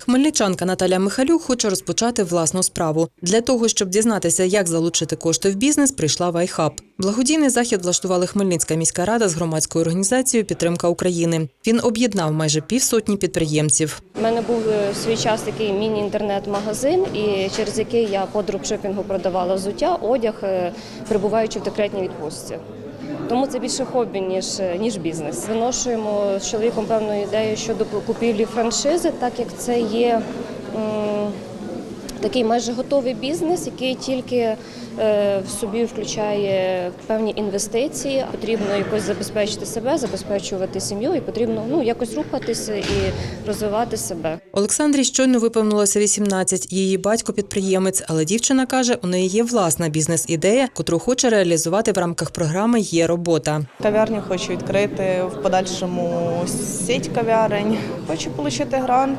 Хмельничанка Наталя Михалюк хоче розпочати власну справу. Для того, щоб дізнатися, як залучити кошти в бізнес, прийшла в iHub. Благодійний захід влаштували Хмельницька міська рада з громадською організацією Підтримка України. Він об'єднав майже півсотні підприємців. У мене був е, свій час такий міні-інтернет-магазин, і через який я по дропшипінгу продавала взуття, одяг, е, перебуваючи в декретній відпустці. Тому це більше хобі, ніж, ніж бізнес. Виношуємо з чоловіком певну ідею щодо купівлі франшизи, так як це є такий майже готовий бізнес, який тільки е, в собі включає певні інвестиції. Потрібно якось забезпечити себе, забезпечувати сім'ю, і потрібно ну якось рухатися і розвивати себе. Олександрі щойно виповнилося 18. Її батько підприємець, але дівчина каже, у неї є власна бізнес-ідея, котру хоче реалізувати в рамках програми Є робота. Кав'ярню хочу відкрити в подальшому сіть кав'ярень. Хочу отримати грант,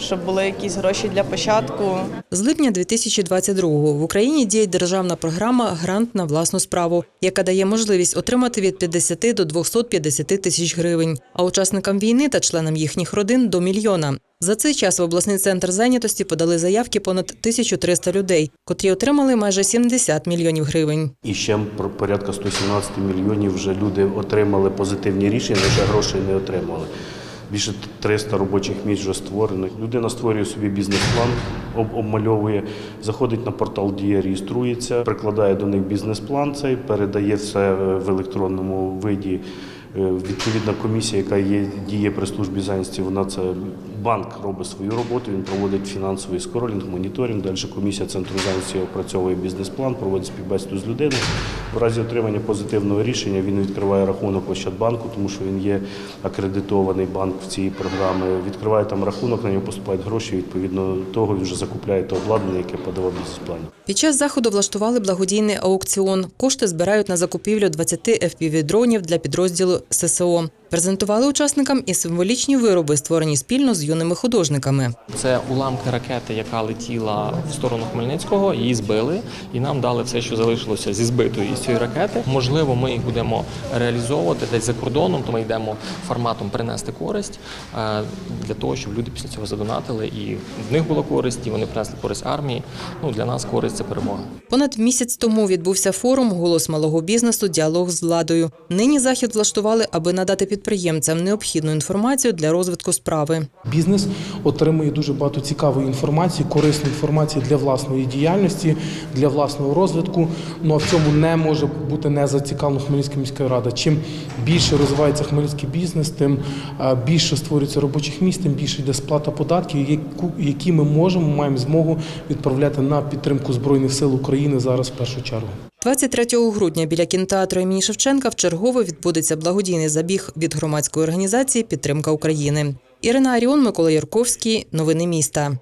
щоб були якісь гроші для початку. З липня 2022-го в Україні діє державна програма Грант на власну справу, яка дає можливість отримати від 50 до 250 тисяч гривень, а учасникам війни та членам їхніх родин до мільйона. За цей час в обласний центр зайнятості подали заявки понад 1300 людей, котрі отримали майже 70 мільйонів гривень. І ще про- порядка 117 мільйонів вже люди отримали позитивні рішення, лише грошей не отримали. Більше 300 робочих місць вже створено. Людина створює собі бізнес-план, об- обмальовує, заходить на портал Дія, реєструється, прикладає до них бізнес-план цей, передає все е, в електронному виді. Е, Відповідна комісія, яка є діє при службі зайнятості, вона це банк робить свою роботу. Він проводить фінансовий скоролінг, моніторинг. Далі комісія центру зайнятості опрацьовує бізнес-план, проводить співбесіду з людиною. В разі отримання позитивного рішення він відкриває рахунок в Ощадбанку, тому що він є акредитований банк в цій програмі. Відкриває там рахунок, на нього поступають гроші. Відповідно того, він вже закупляє те обладнання, яке подавав бізнес-плані. Під час заходу влаштували благодійний аукціон. Кошти збирають на закупівлю 20 FPV-дронів для підрозділу ССО. Презентували учасникам і символічні вироби, створені спільно з юними художниками. Це уламки ракети, яка летіла в сторону Хмельницького. Її збили, і нам дали все, що залишилося зі збитої із цієї ракети. Можливо, ми їх будемо реалізовувати десь за кордоном. То ми йдемо форматом принести користь е, для того, щоб люди після цього задонатили, і в них була користь, і вони принесли користь армії. Ну для нас користь це перемога. Понад місяць тому відбувся форум Голос малого бізнесу Діалог з владою. Нині захід влаштували, аби надати підприємцям необхідну інформацію для розвитку справи. Бізнес отримує дуже багато цікавої інформації, корисної інформації для власної діяльності, для власного розвитку. Ну а в цьому не може бути не зацікавлена Хмельницька міська рада. Чим більше розвивається хмельницький бізнес, тим е, більше створюється робочих місць, тим більше йде сплата податків, які ми можемо маємо змогу відправляти на підтримку збройних сил України зараз в першу чергу. 23 грудня біля кінотеатру імені Шевченка вчергово відбудеться благодійний забіг від громадської організації Підтримка України. Ірина Аріон, Микола Ярковський. Новини міста.